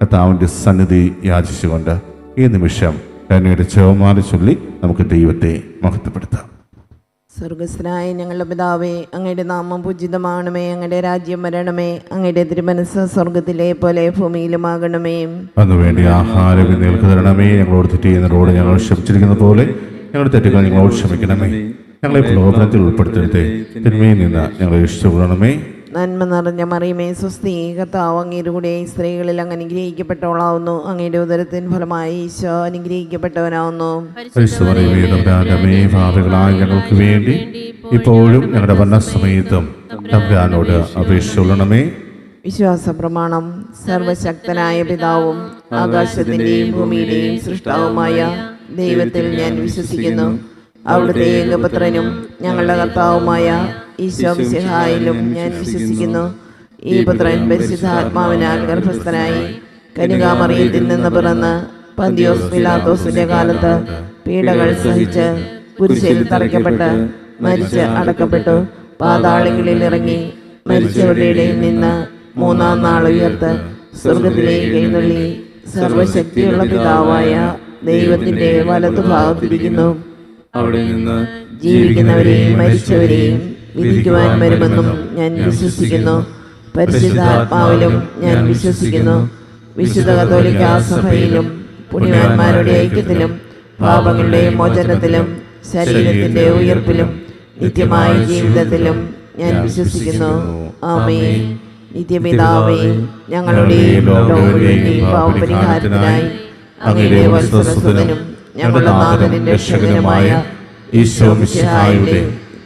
കർത്താവിന്റെ സന്നിധി യാചിച്ചുകൊണ്ട് ഈ നിമിഷം കരുണയുടെ ചെവമാല ചൊല്ലി നമുക്ക് ദൈവത്തെ മഹത്വപ്പെടുത്താം. സ്വർഗസ്നായ ഞങ്ങളുടെ പിതാവേ അങ്ങയുടെ നാമം പൂജിതമാണമേ അങ്ങയുടെ രാജ്യം വരണമേ അങ്ങയുടെ തിരുമനസ് സ്വർഗത്തിലെ പോലെ ഭൂമിയിലുമാകണമേ. അന്ന് വേണ്ടി ആഹാരം നിങ്ങൾക്ക് തരണമേ. ഞങ്ങളോട് തെറ്റ് ചെയ്യുന്നതോട് ഞങ്ങൾ ക്ഷമിച്ചിരിക്കുന്ന പോലെ ഞങ്ങളുടെ തെറ്റുകൾ ഞങ്ങളോട് ക്ഷമിക്കണമേ. ഞങ്ങളെ പ്രലോഭനത്തിൽ ഉൾപ്പെടുത്തരുതേ. തിന്മയിൽ നിന്ന് ഞങ്ങളെ ഇഷ്ടപ്പെടണമേ നന്മ നിറഞ്ഞ മറിയമേ സ്വസ്തി കർത്താവ് അങ്ങയുടെ കൂടെ സ്ത്രീകളിൽ അങ്ങ് അനുഗ്രഹിക്കപ്പെട്ടവളാവുന്നു. അങ്ങയുടെ ഉദരത്തിൻ ഫലമായി ഈശോ അനുഗ്രഹിക്കപ്പെട്ടവനാവുന്നു. ഞങ്ങൾക്ക് വേണ്ടി ഇപ്പോഴും ഞങ്ങളുടെ വല്ല തമ്പുരാനോട് അപേക്ഷയുള്ളണമേ വിശ്വാസ പ്രമാണം സർവശക്തനായ പിതാവും ആകാശത്തിന്റെയും ഭൂമിയുടെയും സൃഷ്ടാവുമായ ദൈവത്തിൽ ഞാൻ വിശ്വസിക്കുന്നു. അവിടുത്തെ ഏകപുത്രനും ഞങ്ങളുടെ കർത്താവുമായ ഈശോ സിഹായിലും ഞാൻ വിശ്വസിക്കുന്നു. ഈ പുത്രൻ പരിശുദ്ധാത്മാവിനാൽ ഗർഭസ്ഥനായി കനികാമറിയത്തിൽ നിന്ന് പിറന്ന് പന്തിയോസ് പിലാത്തോസിന്റെ കാലത്ത് പീഡകൾ സഹിച്ച് കുരിശയിൽ തറയ്ക്കപ്പെട്ട് മരിച്ച് അടക്കപ്പെട്ടു. പാതാളങ്ങളിൽ ഇറങ്ങി മരിച്ചവരുടെ ഇടയിൽ നിന്ന് മൂന്നാം നാൾ ഉയർത്ത് സ്വർഗത്തിലേക്ക് എഴുന്നള്ളി. സർവശക്തിയുള്ള പിതാവായ ദൈവത്തിന്റെ വലതുഭാഗത്തിരിക്കുന്നു അവിടെ നിന്ന് ജീവിക്കുന്നവരെയും മരിച്ചവരെയും വിധിക്കുവാൻ വരുമെന്നും ഞാൻ വിശ്വസിക്കുന്നു. പരിശുദ്ധാത്മാവിലും ഞാൻ വിശ്വസിക്കുന്നു. വിശുദ്ധ കത്തോലിക്ക സഭയിലും പുണ്യവാന്മാരുടെ ഐക്യത്തിലും പാപങ്ങളുടെ മോചനത്തിലും ശരീരത്തിന്റെ ഉയർപ്പിലും നിത്യമായ ജീവിതത്തിലും ഞാൻ വിശ്വസിക്കുന്നു. ആമേ നിത്യപിതാവേ ഞങ്ങളുടെ പാവപരിഹാരത്തിനായി അങ്ങയുടെ വത്സരസുതനും ഞങ്ങളുടെ നാഥനും രക്ഷകനുമായ ഈശോ മിശിഹായുടെ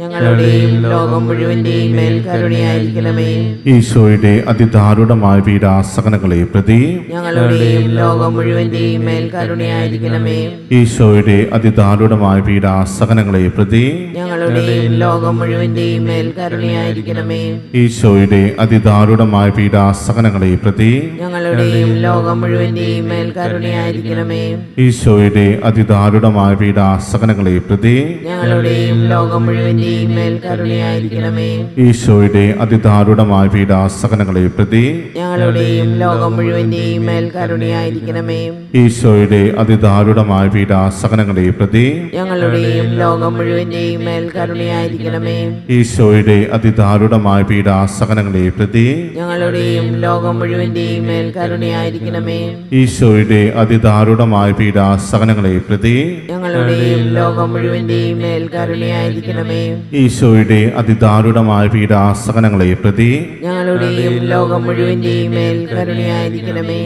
ഞങ്ങളുടെയും ലോകം മുഴുവന്റെയും മേൽ കരുണയായിരിക്കണമേ. ഈശോയുടെ അതിദാരുണമായ പീഡാസകനങ്ങളെ പ്രതി ഞങ്ങളുടെയും ലോകം മുഴുവന്റെയും മേൽ കരുണയായിരിക്കണമേ. ഈശോയുടെ അതിദാരുണമായ പീഡാസകനങ്ങളെ പ്രതി ഞങ്ങളുടെയും ലോകം മുഴുവന്റെയും മേൽ കരുണയായിരിക്കണമേ. ഈശോയുടെ അതിദാരുണമായ പീഡാസകനങ്ങളെ പ്രതി ഞങ്ങളുടെയും ലോകം മുഴുവന്റെയും മേൽ കരുണയായിരിക്കണമേ. ഈശോയുടെ അതിദാരുണമായ പീഡാസകനങ്ങളെ പ്രതി ഞങ്ങളുടെയും ലോകം മുഴുവന്റെയും മേൽ കരുണയായിരിക്കണമേ. ഈശോയുടെ അതിദാരുണമായ പീഡാസകനങ്ങളെ പ്രതി ഞങ്ങളുടെയും ലോകം മുഴുവന്റെയും മേൽ കരുണയായിരിക്കണമേ. ഈശോയുടെ അതിദാരുണമായ പീഡാസകനങ്ങളെ പ്രതി ഞങ്ങളുടെയും ലോകം മുഴുവന്റെയും മേൽ കരുണയായിരിക്കണമേ. ഈശോയുടെ അതിദാരുണമായ പീഡാസകനങ്ങളെ പ്രതി ഞങ്ങളുടെയും ലോകം മുഴുവന്റെയും മേൽ കരുണയായിരിക്കണമേ. ഈശോയുടെ അതിദാരുണമായ പീഡാസകനങ്ങളെ പ്രതി ഞങ്ങളുടെയും ലോകം മുഴുവന്റെയും മേൽ കരുണയായിരിക്കണമേ. ഈശോയുടെ അതിദാരുണമായ പീഡാസകനങ്ങളെ പ്രതി ഞങ്ങളുടെയും ലോകം മുഴുവന്റെയും മേൽ കരുണയായിരിക്കണമേ.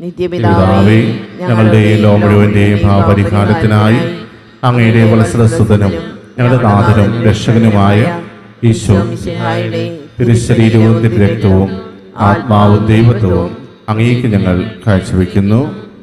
നിത്യപിതാവേ ഞങ്ങളുടെ ലോകം മുഴുവന്റെയും ഭാവപരിഹാരത്തിനായി അങ്ങയുടെ വത്സരസുതനും ഞങ്ങളുടെ നാഥനും രക്ഷകനുമായ ഈശോ മിശിഹായുടെ തിരുശരീരവും തിരുരക്തവും ആത്മാവും ദൈവത്വവും അങ്ങേക്ക് ഞങ്ങൾ കാഴ്ചവെക്കുന്നു.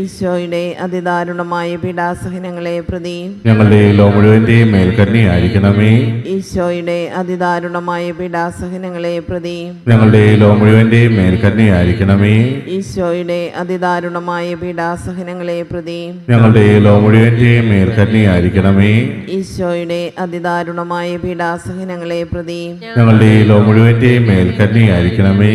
ഈശോയുടെ അതിദാരുണമായ പീഡാസഹനങ്ങളെ പ്രതി ഞങ്ങളുടെ ലോ മേൽക്കരണിയായിരിക്കണമേ. ഈശോയുടെ അതിദാരുണമായ പീഡാസഹനങ്ങളെ പ്രതി ഞങ്ങളുടെ ലോ മേൽക്കരണിയായിരിക്കണമേ. ഈശോയുടെ അതിദാരുണമായ പീഡാസഹനങ്ങളെ പ്രതി ഞങ്ങളുടെ ലോ മേൽക്കരണിയായിരിക്കണമേ. ഈശോയുടെ അതിദാരുണമായ പീഡാസഹനങ്ങളെ പ്രതി ഞങ്ങളുടെ ലോ മേൽക്കരണിയായിരിക്കണമേ. മേൽ കരുണയായിരിക്കണമേ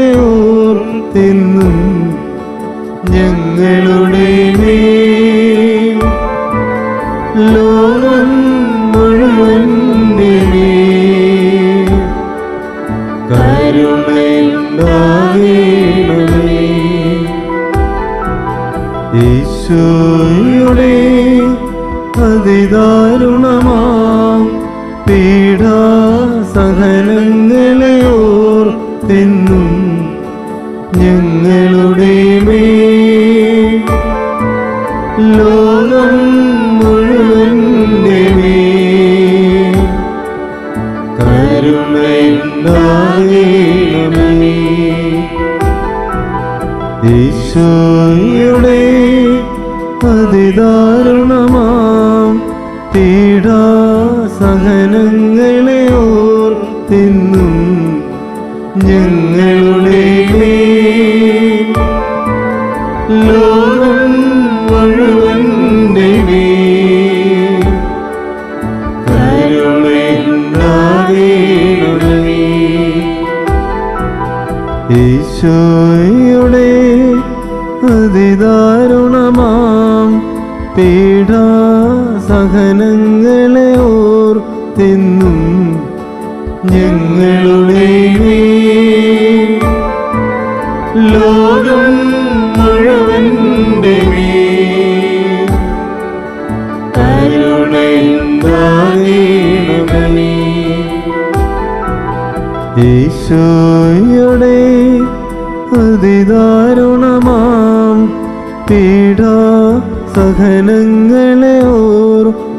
ഈശോയുടെ അതിദാരുണമാം പീഡാ സഹനങ്ങളെ തിന്നും ഞങ്ങളുടെ മേ ലോകം ഈശോയുടെ അതിദാരുണമാം പീഡാ സഹനങ്ങളെ ഓർത്തിന്നും ഞങ്ങളുടെ ഈശോ സഹനങ്ങളെ ഓർത്തെന്നും ഞങ്ങളുടെ ലോകം മുഴുവന്റെ ഈശോയുടെ അതിദാരുണമാം പീഡാ സഹനങ്ങളെ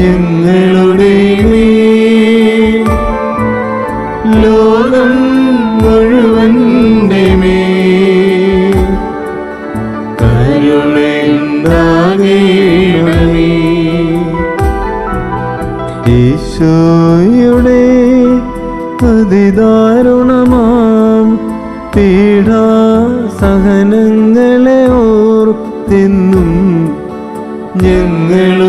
ഞങ്ങളുടെ ലോകം മുഴുവന്റെ മേൽ. ഈശോയുടെ അതിദാരുണമാം പീഡാ സഹനങ്ങളെ ഓർത്തിന്നും ഞങ്ങളുടെ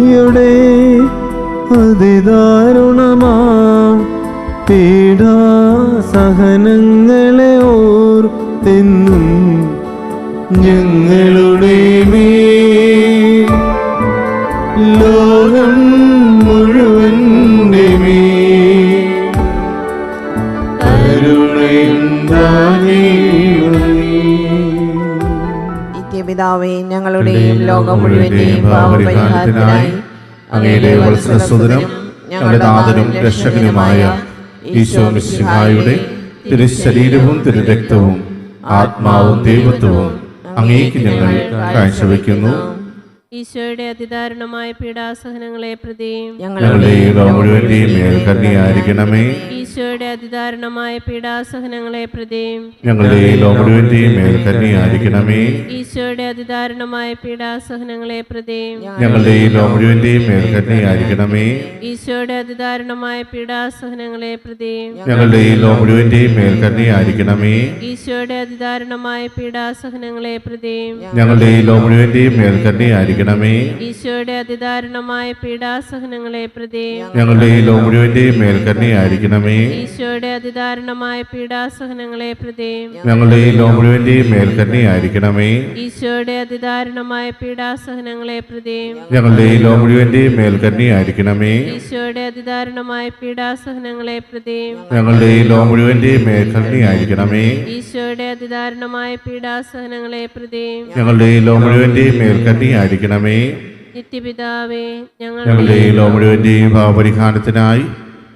ഈശോയുടെ അതിദാരുണമാം പീഡാ സഹനങ്ങളെ ഓർത്തെന്നും ഞങ്ങളുടെ നിത്യപിതാവേ ഞങ്ങളുടെയും ലോകം മുഴുവന്റെയും പാപപരിഹാരത്തിനായി അങ്ങയുടെ വത്സരസുതനും ഞങ്ങളുടെ നാഥനും രക്ഷകനുമായ ഈശോ മിശിഹായുടെ തിരുശരീരവും തിരുരക്തവും ആത്മാവും ദൈവത്വവും അങ്ങേക്ക് ഞങ്ങൾ കാഴ്ചവെക്കുന്നു. ഈശോയുടെ അതിദാരുണമായ പീഡാസഹനങ്ങളെ പ്രതിയും ഞങ്ങളുടെ ഈ ലോകം മുഴുവന്റെയും മേൽ കരുണയായിരിക്കണമേ ഈശോയുടെ അതിദാരുണമായ പീഡാസഹനങ്ങളെ പ്രതിയും ഈശോയുടെ അതിദാരുണമായ പീഡാസഹനങ്ങളെ പ്രതിയും ഞങ്ങളുടെ ഈ ലോകം മുഴുവന്റെയും മേൽ കരുണയായിരിക്കണമേ. ഈശോയുടെ അതിദാരുണമായ പീഡാസഹനങ്ങളെ പ്രതിയും ഞങ്ങളുടെ ഈ ലോകം മുഴുവന്റെയും മേൽ കരുണയായിരിക്കണമേ. ഈശോയുടെ അതിദാരുണമായ പീഡാസഹനങ്ങളെ പ്രതിയും ഞങ്ങളുടെ ഈ ലോകം മുഴുവന്റെയും മേൽ കരുണയായിരിക്കണമേ. ഈശോയുടെ അതിദാരുണമായ പീഡാസഹനങ്ങളെ പ്രതിയും ഞങ്ങളുടെ ഈ ലോകം മുഴുവന്റെയും മേൽ കരുണയായിരിക്കണമേ. ഈശോയുടെ അതിദാരുണമായ പീഡാസഹനങ്ങളെ പ്രതിയും ഞങ്ങളുടെ ഈ ലോകം മുഴുവന്റെയും മേൽ ആയിരിക്കണമേ ഈശോയുടെ അതിദാരുണമായ പീഡാസഹനങ്ങളെ പ്രതിയും ഞങ്ങളുടെ ഈ ലോകം മുഴുവന്റെയും മേൽ ആയിരിക്കണമേ ഈശോയുടെ അതിദാരുണമായ പീഡാസഹനങ്ങളെ പ്രതിയും ഞങ്ങളുടെ ഈ ലോകം മുഴുവന്റെയും മേൽ ആയിരിക്കണമേ ഈശോയുടെ അതിദാരുണമായ പീഡാസഹനങ്ങളെ പ്രതിയും ഞങ്ങളുടെ ഈ ലോകം മുഴുവന്റെയും മേൽ ആയിരിക്കണമേ നിത്യപിതാവേ ഞങ്ങളുടെ ഈ ലോമുഴുവന്റെയും ഭാവപരിഹാരത്തിനായി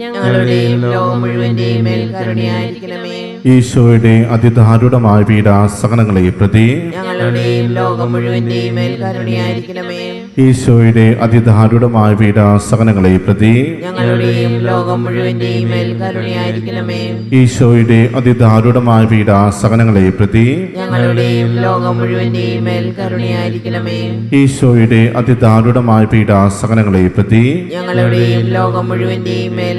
ഞങ്ങളുടെയും ലോകം മുഴുവന്റെയും മേൽ കരുണയായിരിക്കണമേ. ഈശോയുടെ അതിദാരുണമായ പീഡാസകനങ്ങളെ പ്രതി ഞങ്ങളുടെയും ലോകം മുഴുവന്റെയും മേൽ കരുണയായിരിക്കണമേ. ഈശോയുടെ അതിദാരുണമായ പീഡാസകനങ്ങളെ പ്രതി ഞങ്ങളുടെയും ലോകം മുഴുവന്റെയും മേൽ കരുണയായിരിക്കണമേ. ഈശോയുടെ അതിദാരുടമായ പീഡാസകനങ്ങളെ പ്രതി ഞങ്ങളുടെയും ലോകം മുഴുവന്റെയും മേൽ കരുണയായിരിക്കണമേ. ഈശോയുടെ അതിദാരുണമായ പീഡാസകനങ്ങളെ പ്രതി ഞങ്ങളുടെയും ലോകം മുഴുവന്റെയും മേൽ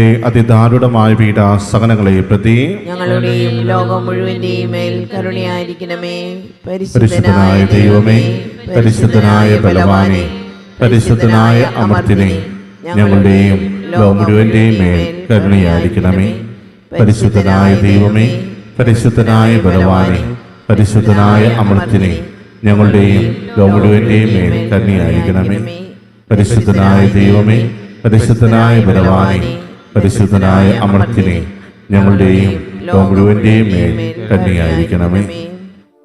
അതിദാരുണമായ പീഡാസകനങ്ങളെ പ്രതി ഞങ്ങളുടെയും ലോകം മുഴുവന്റെയും മേൽ കരുണയായിരിക്കണമേ. പരിശുദ്ധനായ ദൈവമേ പരിശുദ്ധനായ ബലവാനെ പരിശുദ്ധനായ അമർത്തിനെ ഞങ്ങളുടെയും ലോകം മുഴുവന്റെയും മേൽ കരുണയായിരിക്കണമേ. പരിശുദ്ധനായ ദൈവമേ പരിശുദ്ധനായ ബലവാനെ പരിശുദ്ധനായ അമൃത്തിനെ ഞങ്ങളുടെയും ലോകം മുഴുവന്റെയും മേൽ കരുണയായിരിക്കണമേ. പരിശുദ്ധനായ ദൈവമേ പരിശുദ്ധനായ ബലവാനെ പരിശുദ്ധനായ അമർത്തിനെ ഞങ്ങളുടെയും ലോകം മുഴുവന്റെയും മേൽ കരുണയായിരിക്കണമേ